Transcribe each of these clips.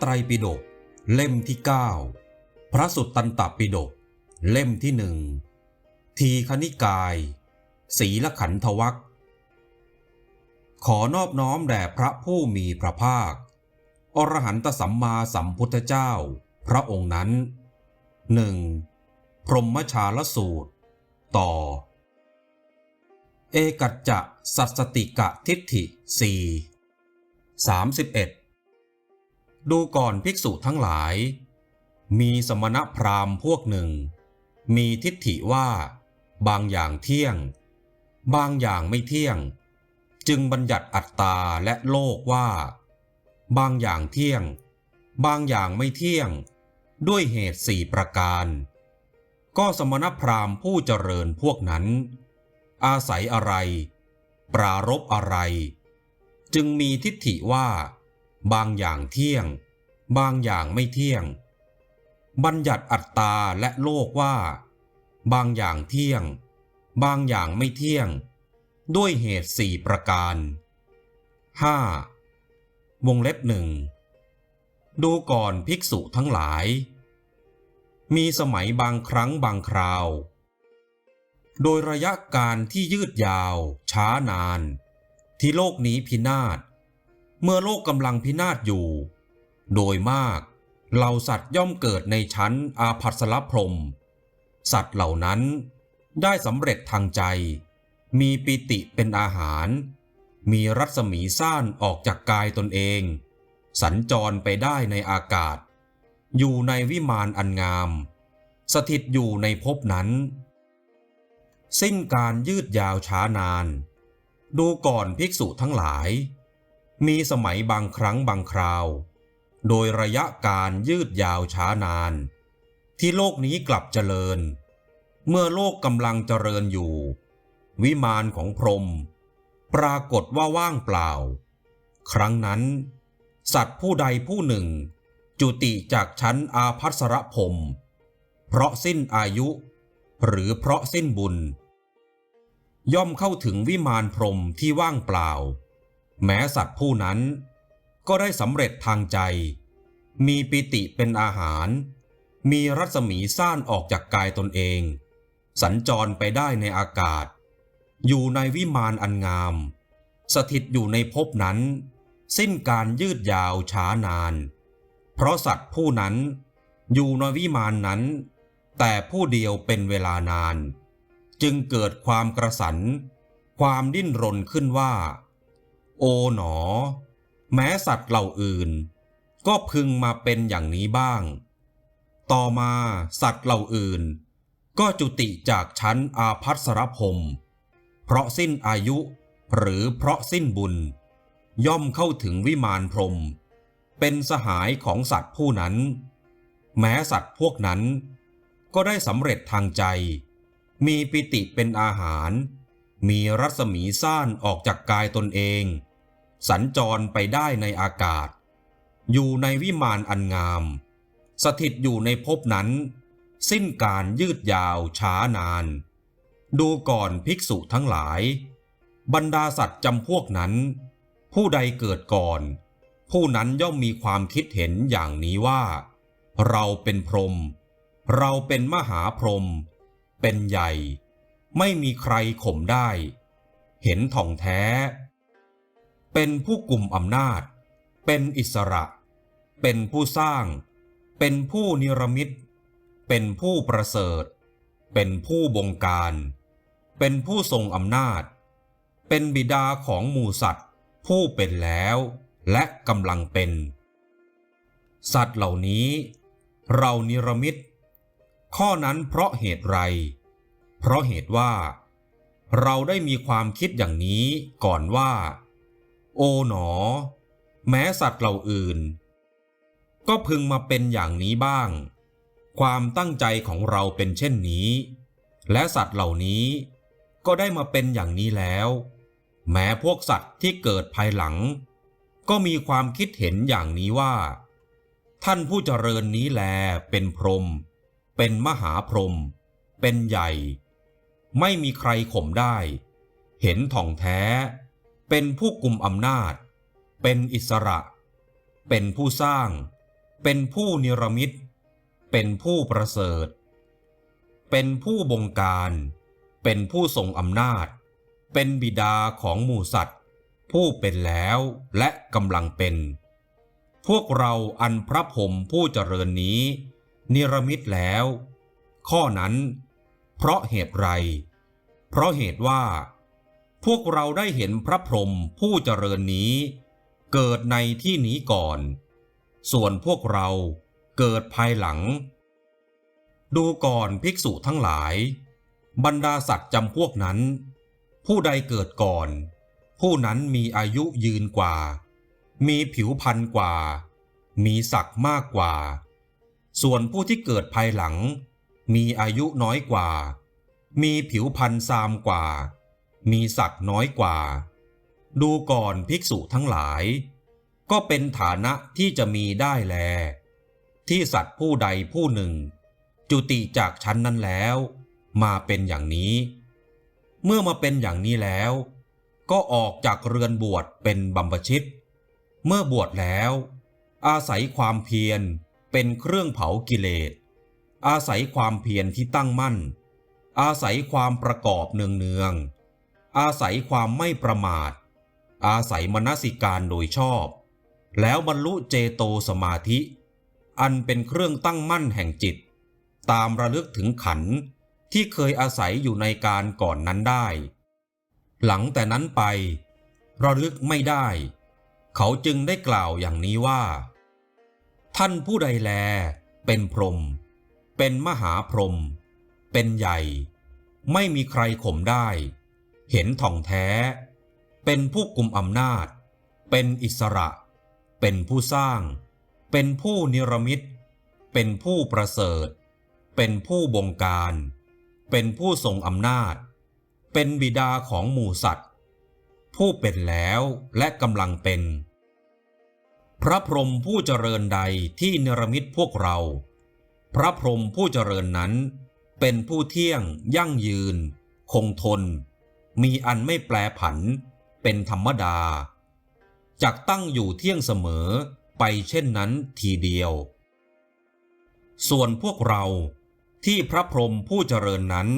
ไตรปิฎกเล่มที่ 9 พระสุตตันตปิฎกเล่มที่หนึ่งทีคณิกาย ศีลขันธวัคขอนอบน้อมแด่พระผู้มีพระภาค อรหันตสัมมาสัมพุทธเจ้า พระองค์นั้นหนึ่งพรหมชาลสูตร ต่อ เอกัจจะสัสสติกะทิฏฐิสี่สามสิบเอ็ด ดูก่อนภิกษุทั้งหลาย มีสมณพราหมณ์พวกหนึ่ง มีทิฏฐิว่า บางอย่างเที่ยง บางอย่างไม่เที่ยง จึงบัญญัติอัตตาและโลกว่า บางอย่างเที่ยง บางอย่างไม่เที่ยง ด้วยเหตุสี่ประการ ก็สมณพราหมณ์ผู้เจริญพวกนั้น อาศัยอะไร ปรารบอะไร จึงมีทิฏฐิว่า บางอย่างเที่ยง บางอย่างไม่เที่ยง บัญญัติอัตตาและโลกว่า บางอย่างเที่ยง บางอย่างไม่เที่ยง ด้วยเหตุสี่ประการ 5. วงเล็บหนึ่งดูก่อนภิกษุทั้งหลาย มีสมัยบางครั้งบางคราว โดยระยะการที่ยืดยาว ช้านาน ที่โลกนี้พินาศ เมื่อโลกกำลังพินาศอยู่ โดยมากเหล่าสัตว์ย่อมเกิดในชั้นอาภัสรพรม สัตว์เหล่านั้นได้สำเร็จทางใจ มีปิติเป็นอาหาร มีรัศมีซ่านออกจากกายตนเอง สัญจรไปได้ในอากาศ อยู่ในวิมานอันงาม สถิตอยู่ในภพนั้น สิ้นการยืดยาวช้านาน ดูก่อนภิกษุทั้งหลาย มีสมัยบางครั้งบางคราว โดยระยะการยืดยาวช้านาน ที่โลกนี้กลับเจริญ เมื่อโลกกำลังเจริญอยู่ วิมานของพรม ปรากฏว่าว่างเปล่า ครั้งนั้น สัตว์ผู้ใดผู้หนึ่ง จุติจากชั้นอาภัสรพรมเพราะสิ้นอายุ หรือเพราะสิ้นบุญ ย่อมเข้าถึงวิมานพรมที่ว่างเปล่า แม้สัตว์ผู้นั้น ก็ได้สำเร็จทางใจ มีปิติเป็นอาหาร มีรัศมีซ่านออกจากกายตนเอง สัญจรไปได้ในอากาศ อยู่ในวิมานอันงาม สถิตอยู่ในภพนั้น สิ้นการยืดยาวช้านาน เพราะสัตว์ผู้นั้น อยู่ในวิมานนั้น แต่ผู้เดียวเป็นเวลานาน จึงเกิดความกระสัน ความดิ้นรนขึ้นว่า โอ๋หนอ แม้สัตว์เหล่าอื่น ก็พึงมาเป็นอย่างนี้บ้าง ต่อมาสัตว์เหล่าอื่น ก็จุติจากชั้นอาพัสรพรมเพราะสิ้นอายุหรือเพราะสิ้นบุญ ย่อมเข้าถึงวิมานพรม เป็นสหายของสัตว์ผู้นั้น แม้สัตว์พวกนั้น ก็ได้สำเร็จทางใจ มีปิติเป็นอาหาร มีรัศมีซ่านออกจากกายตนเอง สัญจรไปได้ในอากาศ อยู่ในวิมานอันงาม สถิตอยู่ในภพนั้น สิ้นการยืดยาวช้านาน ดูก่อนภิกษุทั้งหลาย บรรดาสัตว์จำพวกนั้น ผู้ใดเกิดก่อน ผู้นั้นย่อมมีความคิดเห็นอย่างนี้ว่า เราเป็นพรหมเราเป็นมหาพรหมเป็นใหญ่ ไม่มีใครข่มได้ เห็นถ่องแท้ เป็นผู้กลุ่มอำนาจ เป็นอิสระ เป็นผู้สร้าง เป็นผู้นิรมิต เป็นผู้ประเสริฐ เป็นผู้บงการ เป็นผู้ทรงอำนาจ เป็นบิดาของหมูสัตว์ ผู้เป็นแล้วและกำลังเป็น สัตว์เหล่านี้ เรานิรมิต ข้อนั้นเพราะเหตุไร เพราะเหตุว่า เราได้มีความคิดอย่างนี้ก่อนว่า โอ๋หนอ แม้สัตว์เหล่าอื่น ก็พึงมาเป็นอย่างนี้บ้าง ความตั้งใจของเราเป็นเช่นนี้ และสัตว์เหล่านี้ก็ได้มาเป็นอย่างนี้แล้ว แม้พวกสัตว์ที่เกิดภายหลัง ก็มีความคิดเห็นอย่างนี้ว่า ท่านผู้เจริญนี้แลเป็นพรหมเป็นมหาพรหมเป็นใหญ่ ไม่มีใครข่มได้ เห็นถ่องแท้ เป็นผู้กลุ่มอำนาจ เป็นอิสระ เป็นผู้สร้าง เป็นผู้นิรมิต เป็นผู้ประเสริฐ เป็นผู้บงการ เป็นผู้ทรงอำนาจ เป็นบิดาของหมู่สัตว์ ผู้เป็นแล้วและกำลังเป็น พวกเราอันพระพรหมผู้เจริญนี้ นิรมิตแล้ว ข้อนั้น เพราะเหตุไร เพราะเหตุว่า พวกเราได้เห็นพระพรหมผู้เจริญนี้ เกิดในที่นี้ก่อน ส่วนพวกเราเกิดภายหลัง ดูก่อนภิกษุทั้งหลาย บรรดาสัตว์จำพวกนั้น ผู้ใดเกิดก่อน ผู้นั้นมีอายุยืนกว่า มีผิวพรรณกว่า มีศักดิ์มากกว่า ส่วนผู้ที่เกิดภายหลัง มีอายุน้อยกว่า มีผิวพรรณซามกว่า มีศักดิ์น้อยกว่า ดูก่อนภิกษุทั้งหลาย ก็เป็นฐานะที่จะมีได้แล ที่สัตว์ผู้ใดผู้หนึ่ง จุติจากชั้นนั้นแล้ว มาเป็นอย่างนี้ เมื่อมาเป็นอย่างนี้แล้ว ก็ออกจากเรือนบวชเป็นบัมพชิต เมื่อบวชแล้ว อาศัยความเพียรเป็นเครื่องเผากิเลส อาศัยความเพียรที่ตั้งมั่น อาศัยความประกอบเนืองๆ อาศัยความไม่ประมาท อาศัยมนสิการโดยชอบ แล้วบรรลุเจโตสมาธิ อันเป็นเครื่องตั้งมั่นแห่งจิต ตามระลึกถึงขันที่เคยอาศัยอยู่ในการก่อนนั้นได้ หลังแต่นั้นไประลึกไม่ได้ เขาจึงได้กล่าวอย่างนี้ว่า ท่านผู้ใดแล เป็นพรหมเป็นมหาพรหมเป็นใหญ่ ไม่มีใครข่มได้ เห็นท่องแท้ เป็นผู้กุมอำนาจ เป็นอิสระ เป็นผู้สร้าง เป็นผู้นิรมิต เป็นผู้ประเสริฐ เป็นผู้บงการ เป็นผู้ทรงอำนาจ เป็นบิดาของหมู่สัตว์ ผู้เป็นแล้วและกำลังเป็น พระพรหมผู้เจริญใดที่เนรมิตพวกเรา พระพรหมผู้เจริญนั้นเป็นผู้เที่ยง ยั่งยืน คงทน มีอันไม่แปรผัน เป็นธรรมดาจักตั้งอยู่เที่ยงเสมอไปเช่นนั้นทีเดียว ส่วนพวกเราที่พระพรหมผู้เจริญนั้น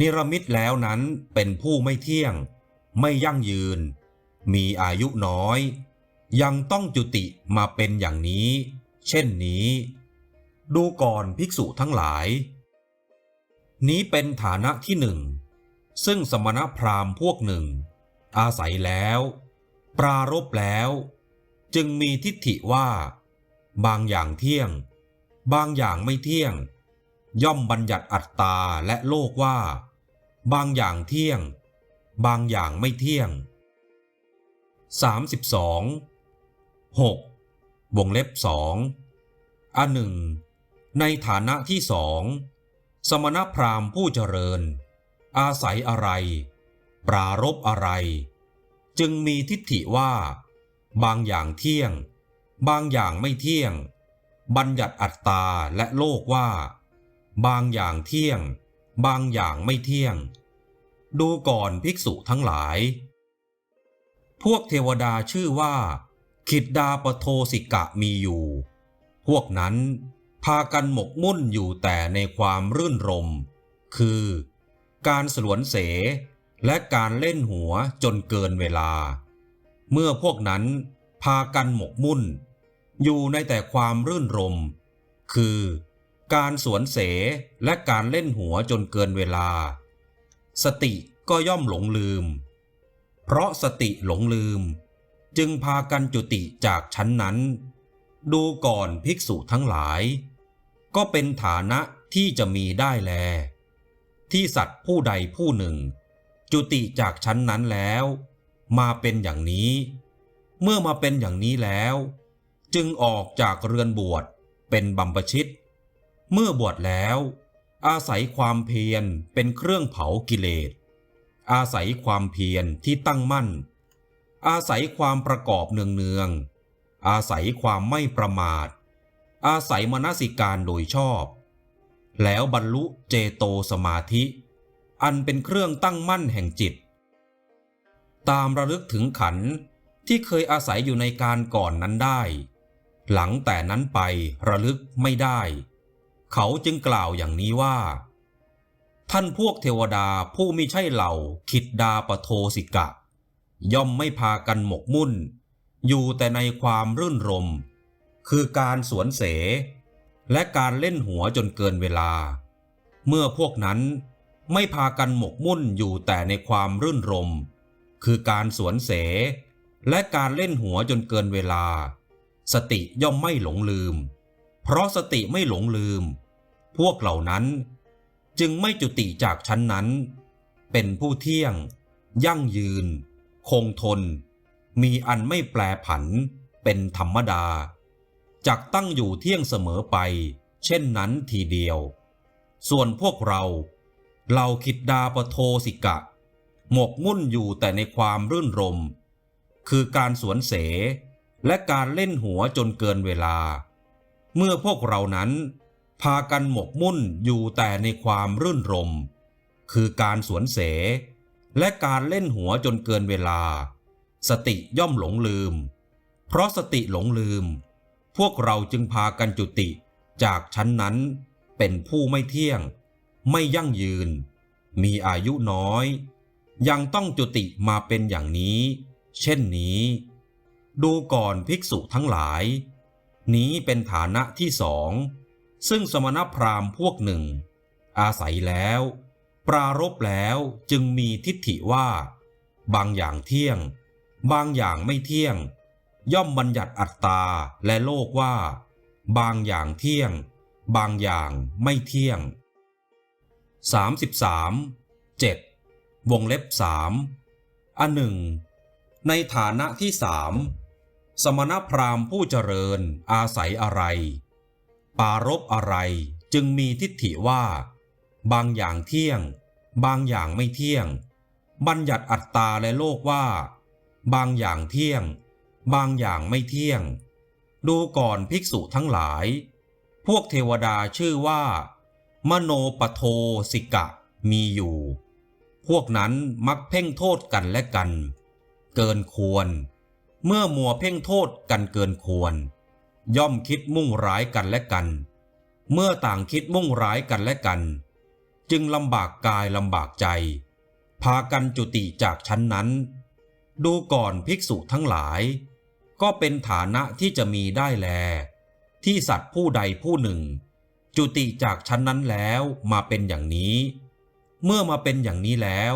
นิรมิตแล้วนั้นเป็นผู้ไม่เที่ยง ไม่ยั่งยืน มีอายุน้อย ยังต้องจุติมาเป็นอย่างนี้ เช่นนี้ ดูก่อนภิกษุทั้งหลาย นี้เป็นฐานะที่หนึ่ง ซึ่งสมณพราหมณ์พวกหนึ่ง อาศัยแล้ว ปรารบแล้ว จึงมีทิฏฐิว่า บางอย่างเที่ยง บางอย่างไม่เที่ยง ย่อมบัญญัติอัตตาและโลกว่า บางอย่างเที่ยง บางอย่างไม่เที่ยง 32 6 วงเล็บสองอันหนึ่ง ในฐานะที่สอง สมณพราหมณ์ผู้เจริญ อาศัยอะไร ปรารบอะไร จึงมีทิฏฐิว่า บางอย่างเที่ยง บางอย่างไม่เที่ยง บัญญัติอัตตาและโลกว่า บางอย่างเที่ยง บางอย่างไม่เที่ยง ดูก่อนภิกษุทั้งหลาย พวกเทวดาชื่อว่า ขิดดาปโทสิกะมีอยู่ พวกนั้นพากันหมกมุ่นอยู่แต่ในความรื่นรม คือ การสลวนเส และการเล่นหัวจนเกินเวลา เมื่อพวกนั้นพากันหมกมุ่น อยู่ในแต่ความรื่นรม คือการสวนเสและการเล่นหัวจนเกินเวลา สติก็ย่อมหลงลืม เพราะสติหลงลืม จึงพากันจุติจากชั้นนั้น ดูก่อนภิกษุทั้งหลาย ก็เป็นฐานะที่จะมีได้แล ที่สัตว์ผู้ใดผู้หนึ่ง จุติจากชั้นนั้นแล้ว มาเป็นอย่างนี้ เมื่อมาเป็นอย่างนี้แล้ว จึงออกจากเรือนบวชเป็นบัมปชิต เมื่อบวชแล้ว อาศัยความเพียรเป็นเครื่องเผากิเลส อาศัยความเพียรที่ตั้งมั่น อาศัยความประกอบเนืองๆอาศัยความไม่ประมาท อาศัยมนสิการโดยชอบ แล้วบรรลุเจโตสมาธิ อันเป็นเครื่องตั้งมั่นแห่งจิต ตามระลึกถึงขันที่เคยอาศัยอยู่ในการก่อนนั้นได้ หลังแต่นั้นไประลึกไม่ได้ เขาจึงกล่าวอย่างนี้ว่า ท่านพวกเทวดาผู้มิใช่เหล่าขิดดาปโทสิกะ ย่อมไม่พากันหมกมุ่น อยู่แต่ในความรื่นรม คือการสวนเส และการเล่นหัวจนเกินเวลา เมื่อพวกนั้นไม่พากันหมกมุ่นอยู่แต่ในความรื่นรม คือการสวนเส และการเล่นหัวจนเกินเวลา สติย่อมไม่หลงลืม เพราะสติไม่หลงลืม พวกเหล่านั้นจึงไม่จุติจากชั้นนั้น เป็นผู้เที่ยง ยั่งยืน คงทน มีอันไม่แปรผัน เป็นธรรมดา จักตั้งอยู่เที่ยงเสมอไป เช่นนั้นทีเดียว ส่วนพวกเราเราคิดดาปโทสิกะ หมกมุ่นอยู่แต่ในความรื่นรม คือการสวนเส และการเล่นหัวจนเกินเวลา เมื่อพวกเรานั้น พากันหมกมุ่นอยู่แต่ในความรื่นรม คือการสวนเส และการเล่นหัวจนเกินเวลา สติย่อมหลงลืม เพราะสติหลงลืม พวกเราจึงพากันจุติ จากชั้นนั้นเป็นผู้ไม่เที่ยง ไม่ยั่งยืน มีอายุน้อย ยังต้องจุติมาเป็นอย่างนี้ เช่นนี้ ดูก่อนภิกษุทั้งหลาย นี้เป็นฐานะที่สอง ซึ่งสมณพราหมณ์พวกหนึ่ง อาศัยแล้ว ปรารบแล้วจึงมีทิฏฐิว่า บางอย่างเที่ยง บางอย่างไม่เที่ยง ย่อมบัญญัติอัตตาและโลกว่า บางอย่างเที่ยง บางอย่างไม่เที่ยง 33 7 วงเล็บสามอันหนึ่ง ในฐานะที่สามสมณพราหมณ์ผู้เจริญอาศัยอะไร ปารบอะไรจึงมีทิฏฐิว่า บางอย่างเที่ยง บางอย่างไม่เที่ยง บัญญัติอัตตาและโลกว่า บางอย่างเที่ยง บางอย่างไม่เที่ยง ดูก่อนภิกษุทั้งหลาย พวกเทวดาชื่อว่า มโนปโทสิกะมีอยู่ พวกนั้นมักเพ่งโทษกันและกัน เกินควร เมื่อมัวเพ่งโทษกันเกินควร ย่อมคิดมุ่งร้ายกันและกัน เมื่อต่างคิดมุ่งร้ายกันและกัน จึงลำบากกายลำบากใจ พากันจุติจากชั้นนั้น ดูก่อนภิกษุทั้งหลาย ก็เป็นฐานะที่จะมีได้แล ที่สัตว์ผู้ใดผู้หนึ่ง จุติจากชั้นนั้นแล้วมาเป็นอย่างนี้ เมื่อมาเป็นอย่างนี้แล้ว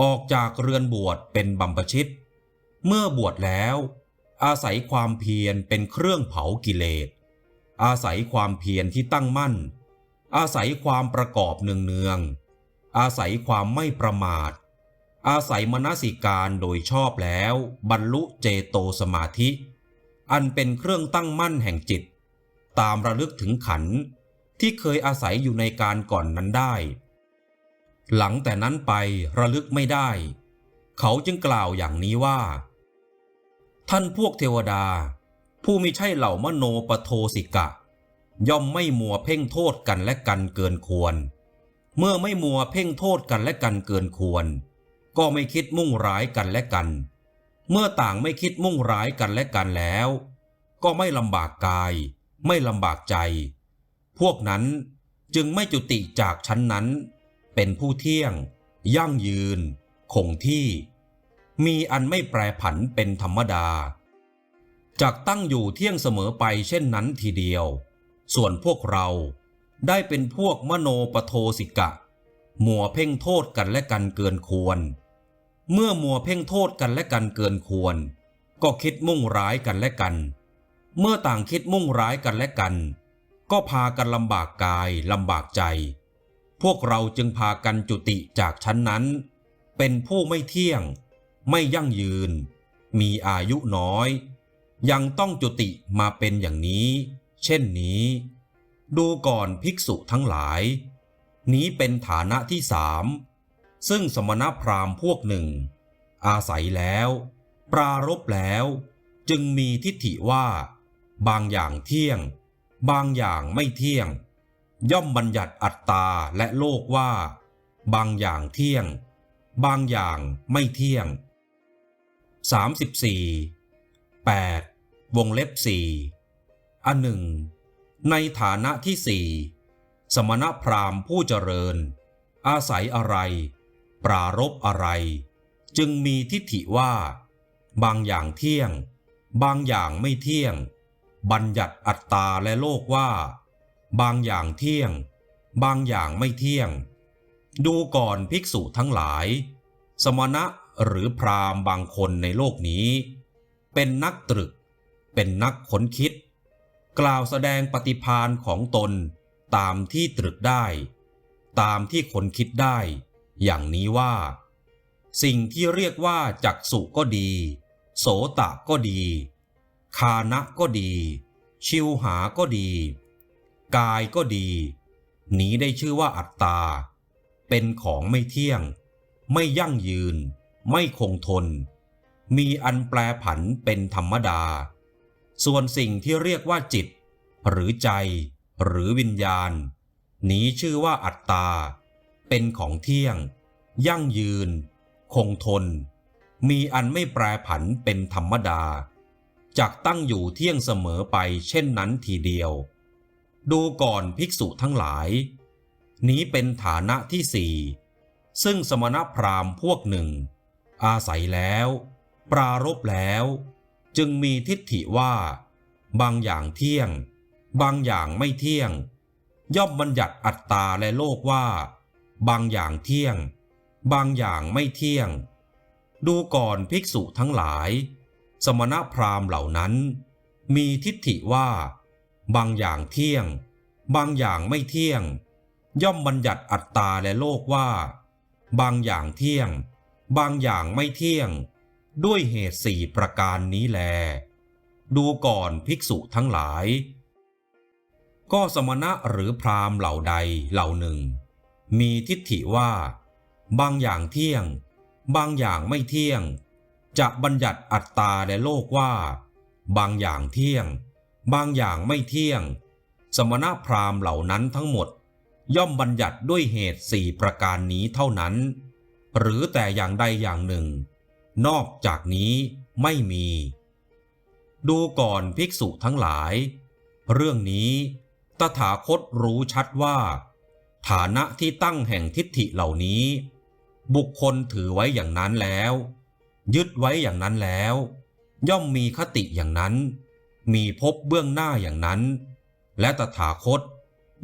ออกจากเรือนบวชเป็นบัมปชิต เมื่อบวชแล้ว อาศัยความเพียรเป็นเครื่องเผากิเลส อาศัยความเพียรที่ตั้งมั่น อาศัยความประกอบเนืองๆอาศัยความไม่ประมาท อาศัยมนสิการโดยชอบแล้ว บรรลุเจโตสมาธิ อันเป็นเครื่องตั้งมั่นแห่งจิต ตามระลึกถึงขันที่เคยอาศัยอยู่ในการก่อนนั้นได้ หลังแต่นั้นไประลึกไม่ได้ เขาจึงกล่าวอย่างนี้ว่า ท่านพวกเทวดา ผู้มิใช่เหล่ามโนปโทสิกะ ย่อมไม่มัวเพ่งโทษกันและกันเกินควร เมื่อไม่มัวเพ่งโทษกันและกันเกินควร ก็ไม่คิดมุ่งร้ายกันและกัน เมื่อต่างไม่คิดมุ่งร้ายกันและกันแล้ว ก็ไม่ลำบากกาย ไม่ลำบากใจ พวกนั้นจึงไม่จุติจากชั้นนั้น เป็นผู้เที่ยง ยั่งยืน คงที่ มีอันไม่แปรผันเป็นธรรมดาจากตั้งอยู่เที่ยงเสมอไปเช่นนั้นทีเดียว ส่วนพวกเราได้เป็นพวกมโนปโทสิกะมัวเพ่งโทษกันและกันเกินควร เมื่อมัวเพ่งโทษกันและกันเกินควร ก็คิดมุ่งร้ายกันและกัน เมื่อต่างคิดมุ่งร้ายกันและกัน ก็พากันลำบากกายลำบากใจ พวกเราจึงพากันจุติจากชั้นนั้น เป็นผู้ไม่เที่ยง ไม่ยั่งยืน มีอายุน้อย ยังต้องจุติมาเป็นอย่างนี้ เช่นนี้ ดูก่อนภิกษุทั้งหลาย นี้เป็นฐานะที่สาม ซึ่งสมณพราหมณ์พวกหนึ่ง อาศัยแล้ว ปรารบแล้ว จึงมีทิฏฐิว่า บางอย่างเที่ยง บางอย่างไม่เที่ยง ย่อมบัญญัติอัตตาและโลกว่า บางอย่างเที่ยง บางอย่างไม่เที่ยง 34 8 วงเล็บสี่อันหนึ่ง ในฐานะที่สี่สมณพราหมณ์ผู้เจริญ อาศัยอะไร ปรารบอะไร จึงมีทิฏฐิว่า บางอย่างเที่ยง บางอย่างไม่เที่ยง บัญญัติอัตตาและโลกว่า บางอย่างเที่ยง บางอย่างไม่เที่ยง ดูก่อนภิกษุทั้งหลาย สมณะหรือพรามบางคนในโลกนี้ เป็นนักตรึก เป็นนักค้นคิด กล่าวแสดงปฏิพานของตนตามที่ตรึกได้ ตามที่คนคิดได้ อย่างนี้ว่า สิ่งที่เรียกว่าจักสุก็ดี โสตะก็ดี คานะก็ดี ชิวหาก็ดี กายก็ดี นี้ได้ชื่อว่าอัตตา เป็นของไม่เที่ยง ไม่ยั่งยืน ไม่คงทน มีอันแปรผันเป็นธรรมดา ส่วนสิ่งที่เรียกว่าจิต หรือใจ หรือวิญญาณ นี้ชื่อว่าอัตตา เป็นของเที่ยง ยั่งยืน คงทน มีอันไม่แปรผันเป็นธรรมดาจักตั้งอยู่เที่ยงเสมอไปเช่นนั้นทีเดียว ดูก่อนภิกษุทั้งหลาย นี้เป็นฐานะที่สี่ซึ่งสมณพราหมณ์พวกหนึ่ง อาศัยแล้ว ปรารบแล้ว จึงมีทิฏฐิว่า บางอย่างเที่ยง บางอย่างไม่เที่ยง ย่อมบัญญัติอัตตาและโลกว่า บางอย่างเที่ยง บางอย่างไม่เที่ยง ดูก่อนภิกษุทั้งหลาย สมณพราหมณ์เหล่านั้น มีทิฏฐิว่า บางอย่างเที่ยง บางอย่างไม่เที่ยง ย่อมบัญญัติอัตตาและโลกว่า บางอย่างเที่ยง บางอย่างไม่เที่ยง ด้วยเหตุสี่ประการนี้แล ดูก่อนภิกษุทั้งหลายก็สมณะหรือพราหมณ์เหล่าใดเหล่าหนึ่ง มีทิฏฐิว่า บางอย่างเที่ยง บางอย่างไม่เที่ยง จะบัญญัติอัตตาและโลกว่า บางอย่างเที่ยง บางอย่างไม่เที่ยง สมณพราหมณ์เหล่านั้นทั้งหมด ย่อมบัญญัติด้วยเหตุสี่ประการนี้เท่านั้น หรือแต่อย่างใดอย่างหนึ่ง นอกจากนี้ไม่มี ดูก่อนภิกษุทั้งหลาย เรื่องนี้ตถาคตรู้ชัดว่า ฐานะที่ตั้งแห่งทิฏฐิเหล่านี้ บุคคลถือไว้อย่างนั้นแล้ว ยึดไว้อย่างนั้นแล้ว ย่อมมีคติอย่างนั้น มีพบเบื้องหน้าอย่างนั้น และตถาคต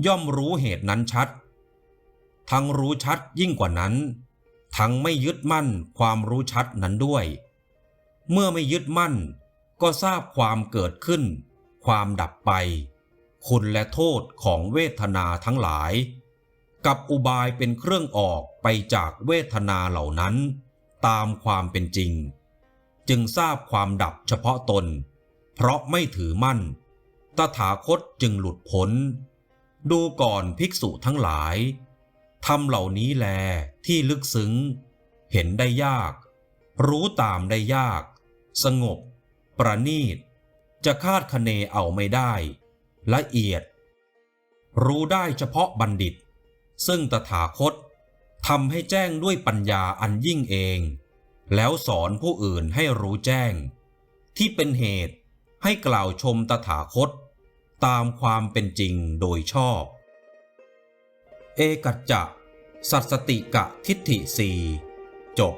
ย่อมรู้เหตุนั้นชัด ทั้งรู้ชัดยิ่งกว่านั้น ทั้งไม่ยึดมั่นความรู้ชัดนั้นด้วย เมื่อไม่ยึดมั่นก็ทราบความเกิดขึ้น ความดับไป คุณและโทษของเวทนาทั้งหลาย กับอุบายเป็นเครื่องออกไปจากเวทนาเหล่านั้น ตามความเป็นจริง จึงทราบความดับเฉพาะตน เพราะไม่ถือมั่น ตถาคตจึงหลุดพ้น ดูก่อนภิกษุทั้งหลายทำเหล่านี้แลที่ลึกซึ้ง เห็นได้ยาก รู้ตามได้ยาก สงบ ประณีต จะคาดคะเนเอาไม่ได้ ละเอียด รู้ได้เฉพาะบัณฑิต ซึ่งตถาคตทำให้แจ้งด้วยปัญญาอันยิ่งเอง แล้วสอนผู้อื่นให้รู้แจ้ง ที่เป็นเหตุให้กล่าวชมตถาคต ตามความเป็นจริงโดยชอบ เอกัจจะสัตสติกะทิฏฐิสีจบ